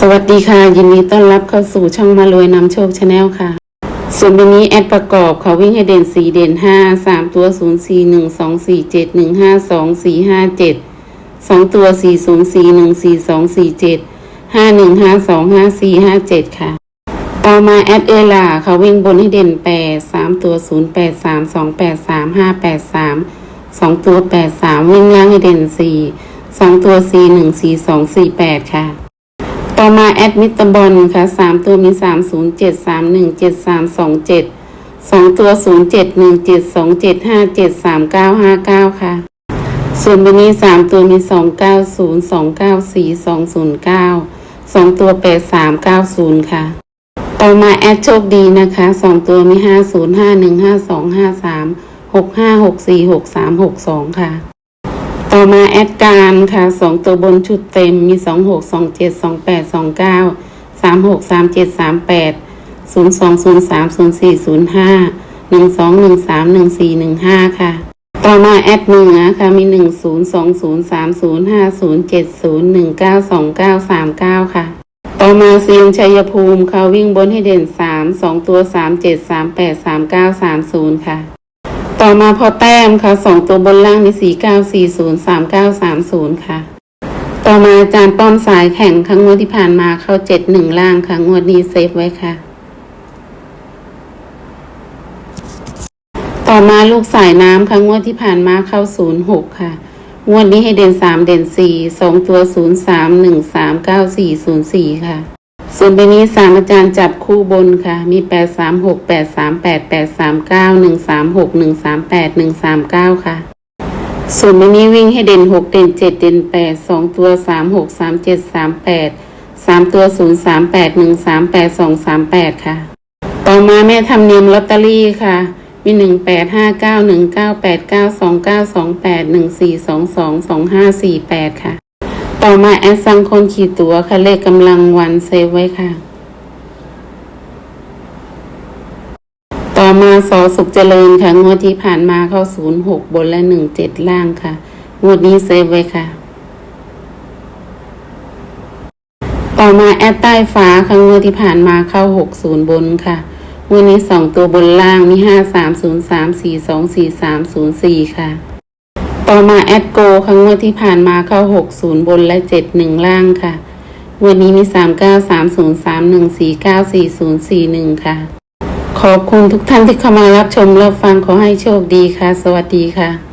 สวัสดีค่ะ ยินดีต้อนรับเข้าสู่ช่องมารวยนำโชคชาแนลค่ะ ส่วนวันนี้แอดประกอบเขาวิ่งให้เด่นสี่เด่นห้าสามตัวศูนย์สี่หนึ่งสองสี่เจ็ดหนึ่งห้าสองสี่ห้าเจ็ดสองตัวสี่ศูนย์สี่หนึ่งสี่สองสี่เจ็ดห้าหนึ่งห้าสองห้าสี่ห้าเจ็ดค่ะ ต่อมาแอดเอล่าเขาวิ่งบนให้เด่นแปดสามตัวศูนย์แปดสามสองแปดสามห้าแปดสามสองตัวแปดสามวิ่งล่างให้เด่นสี่สองตัวสี่หนึ่งสี่สองสี่แปดค่ะ ต่อมาแอดมิตรบอลค่ะสามตัวมีสามศูนย์เจ็ดสามหนึ่งเจ็ดสามสองเจ็ดสองตัวศูนย์เจ็ดหนึ่งเจ็ดสองเจ็ดห้าเจ็ดสามเก้าห้าเก้าค่ะ ส่วนวันนี้สามตัวมีสองเก้าศูนย์สองเก้าสี่สองศูนย์เก้าสองตัวแปดสามเก้าศูนย์ค่ะ ต่อมาแอดโชคดีนะคะสองตัวมีห้าศูนย์ห้าหนึ่งห้าสองห้าสามหกห้าหกสี่หกสามหกสองค่ะ มาแอดการค่ะสองตัวบนชุดเต็มมีสองหกสองเจ็ดสองแปดสองเก้าสามหกสามเจ็ดสามแปดศูนย์สองศูนย์สามศูนย์สี่ศูนย์ห้าหนึ่งสองหนึ่งสามหนึ่งสี่หนึ่งห้าค่ะ ต่อมาแอดเหนือค่ะมีหนึ่งศูนย์สองศูนย์สามศูนย์ห้าศูนย์เจ็ดศูนย์หนึ่งเก้าสองเก้าสามเก้าค่ะ ต่อมาเซียนชัยภูมิเขาวิ่งบนให้เด่นสามสองตัวสามเจ็ดสามแปดสามเก้าสามศูนย์ค่ะ ต่อมาพอแต้มค่ะสองตัวบนล่างมีสี่เก้าสี่ศูนย์สามเก้าสามศูนย์ค่ะ ต่อมาอาจารย์ป้อมสายแข่งครั้งงวดที่ผ่านมาเข้าเจ็ดหนึ่งล่างค่ะ งวดนี้เซฟไว้ค่ะ ต่อมาลูกสายน้ำค่ะงวดที่ผ่านมาเข้าศูนย์หกค่ะ งวดนี้ให้เด่นสามเด่นสี่สองตัวศูนย์สามหนึ่งสามเก้าสี่ศูนย์สี่ค่ะ ส่วนใบนี้สามอาจารย์จับคู่บนค่ะ มีแปดสามหกแปดสามแปดแปดสามเก้าหนึ่งสามหกหนึ่งสามแปดหนึ่งสามเก้าค่ะ ส่วนใบนี้วิ่งให้เด่นหกเด่นเจ็ดเด่นแปดสองตัวสามหกสามเจ็ดสามแปดสามตัวศูนย์สามแปดหนึ่งสามแปดสองสามแปดค่ะ ต่อมาแม่ทำเนียมลอตเตอรี่ค่ะ มีหนึ่งแปดห้าเก้าหนึ่งเก้าแปดเก้าสองเก้าสองแปดหนึ่งสี่สองสองสองห้าสี่แปดค่ะ ต่อมาแอดซังคนขีดตัวค่ะ เลขกำลังวันเซฟไว้ค่ะ ต่อมาสอสุขเจริญค่ะ งวดที่ผ่านมาเข้าศูนย์หกบนและหนึ่งเจ็ดล่างค่ะ งวดนี้เซฟไว้ค่ะ ต่อมาแอดใต้ฟ้าค่ะ งวดที่ผ่านมาเข้าหกศูนย์บนค่ะงวดนี้สองตัวบนล่างมีห้าสามศูนย์สามสี่สองสี่สามศูนย์สี่ค่ะ ต่อมาแอดโกครั้งงวดที่ผ่านมาเข้า 60 บนและ 71 ล่างค่ะ วันนี้มี 39 30 31 49 40 41 ค่ะ ขอบคุณทุกท่านที่เข้ามารับชมรับฟังขอให้โชคดีค่ะ สวัสดีค่ะ